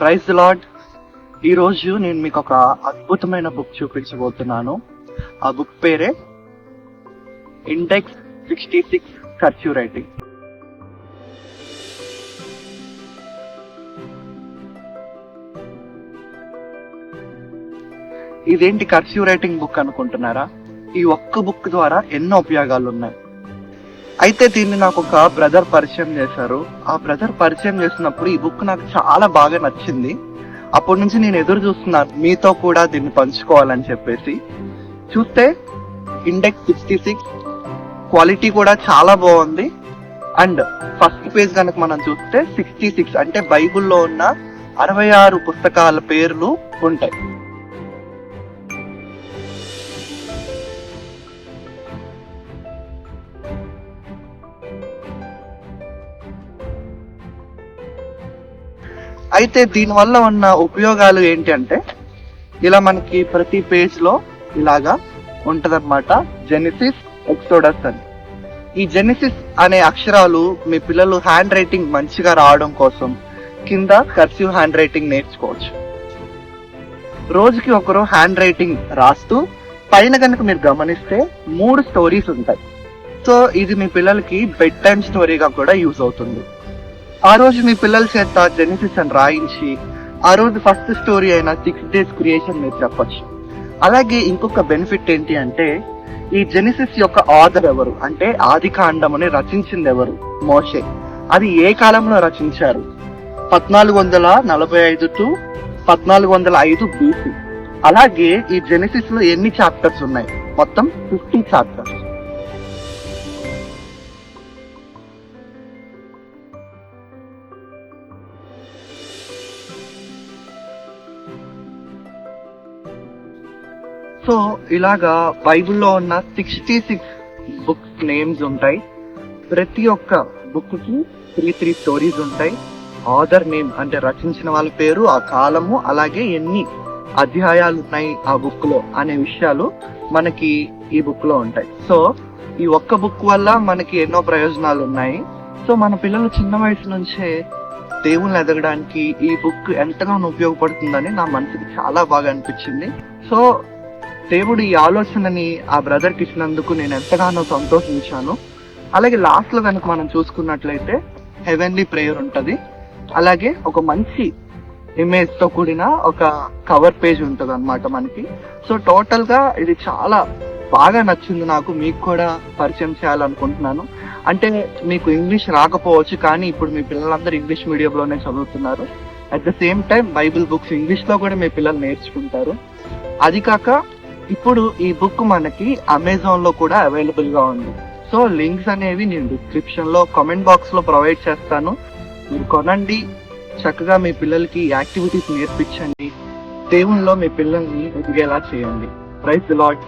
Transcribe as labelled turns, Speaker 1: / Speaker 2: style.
Speaker 1: Praise lord ఈరోజు నేను మీకు ఒక అద్భుతమైన బుక్ చూపించబోతున్నాను. ఆ బుక్ పేరే ఇండెక్స్ సిక్స్టీ సిక్స్ కర్చ్యూ రైటింగ్ ఇదేంటి కర్చ్యూ రైటింగ్ బుక్ అనుకుంటున్నారా? ఈ ఒక్క బుక్ ద్వారా ఎన్నో ఉపయోగాలు ఉన్నాయి అయితే దీన్ని నాకు ఒక బ్రదర్ పరిచయం చేశారు. ఆ బ్రదర్ పరిచయం చేసినప్పుడు ఈ బుక్ నాకు చాలా బాగా నచ్చింది. అప్పటి నుంచి నేను ఎదురు చూస్తున్నాను మీతో కూడా దీన్ని పంచుకోవాలని చెప్పేసి. చూస్తే ఇండెక్స్ సిక్స్టీ సిక్స్ క్వాలిటీ కూడా చాలా బాగుంది. అండ్ ఫస్ట్ పేజ్ కనుక మనం చూస్తే సిక్స్టీ సిక్స్ అంటే బైబిల్లో ఉన్న అరవై ఆరు పుస్తకాల పేర్లు ఉంటాయి. అయితే దీనివల్ల ఉన్న ఉపయోగాలు ఏంటి అంటే ఇలా మనకి ప్రతి పేజ్లో ఇలాగా ఉంటదన్నమాట. జెనిసిస్ ఎక్సోడస్ అని. ఈ జెనిసిస్ అనే అక్షరాలు మీ పిల్లలు హ్యాండ్ రైటింగ్ మంచిగా రావడం కోసం కింద కర్సివ్ హ్యాండ్ రైటింగ్ నేర్చుకోవచ్చు. రోజుకి ఒకరు హ్యాండ్ రైటింగ్ రాస్తూ పైన కనుక మీరు గమనిస్తే మూడు స్టోరీస్ ఉంటాయి. సో ఇది మీ పిల్లలకి బెడ్ టైమ్ స్టోరీగా కూడా యూజ్ అవుతుంది. ఆ రోజు మీ పిల్లల చేత జెనిసిస్ అని రాయించి ఆ రోజు ఫస్ట్ స్టోరీ అయిన సిక్స్ డేస్ క్రియేషన్ మీరు చెప్పచ్చు. అలాగే ఇంకొక బెనిఫిట్ ఏంటి అంటే ఈ జెనిసిస్ యొక్క ఆథర్ ఎవరు? అంటే ఆది కాండమని రచించింది ఎవరు? మోషే. అది ఏ కాలంలో రచించారు? పద్నాలుగు వందల నలభై ఐదు టు పద్నాలుగు వందల ఐదు బీసీ అలాగే ఈ జెనిసిస్లో ఎన్ని చాప్టర్స్ ఉన్నాయి? మొత్తం ఫిఫ్టీ చాప్టర్స్ సో ఇలాగా బైబిల్లో ఉన్న సిక్స్టీ సిక్స్ బుక్స్ నేమ్స్ ఉంటాయి. ప్రతి ఒక్క బుక్కి త్రీ త్రీ స్టోరీస్ ఉంటాయి. ఆథర్ నేమ్ అంటే రచించిన వాళ్ళ పేరు ఆ కాలము అలాగే ఎన్ని అధ్యాయాలు ఉన్నాయి ఆ బుక్లో అనే విషయాలు మనకి ఈ బుక్లో ఉంటాయి. సో ఈ ఒక్క బుక్ వల్ల మనకి ఎన్నో ప్రయోజనాలు ఉన్నాయి. సో మన పిల్లలు చిన్న వయసు నుంచే దేవుళ్ళని ఎదగడానికి ఈ బుక్ ఎంతగానో ఉపయోగపడుతుందని నా మనసుకి చాలా బాగా అనిపించింది. సో దేవుడు ఈ ఆలోచనని ఆ బ్రదర్కి ఇచ్చినందుకు నేను ఎంతగానో సంతోషించాను. అలాగే లాస్ట్లో కనుక మనం చూసుకున్నట్లయితే హెవెన్లీ ప్రేయర్ ఉంటుంది. అలాగే ఒక మంచి ఇమేజ్తో కూడిన ఒక కవర్ పేజ్ ఉంటుంది అనమాట మనకి. సో టోటల్గా ఇది చాలా బాగా నచ్చింది నాకు. మీకు కూడా పరిచయం చేయాలనుకుంటున్నాను. అంటే మీకు ఇంగ్లీష్ రాకపోవచ్చు కానీ ఇప్పుడు మీ పిల్లలందరూ ఇంగ్లీష్ మీడియంలోనే చదువుతున్నారు. At the same time Bible books ఇంగ్లీష్లో కూడా మీ పిల్లలు నేర్చుకుంటారు. అది కాక ఇప్పుడు ఈ బుక్ మనకి అమెజాన్లో కూడా అవైలబుల్గా ఉంది. సో లింక్స్ అనేవి నేను డిస్క్రిప్షన్లో కామెంట్ బాక్స్లో ప్రొవైడ్ చేస్తాను. మీరు కొనండి. చక్కగా మీ పిల్లలకి యాక్టివిటీస్ నేర్పించండి. దేవునిలో మీ పిల్లల్ని ఎదిగేలా చేయండి. Praise lord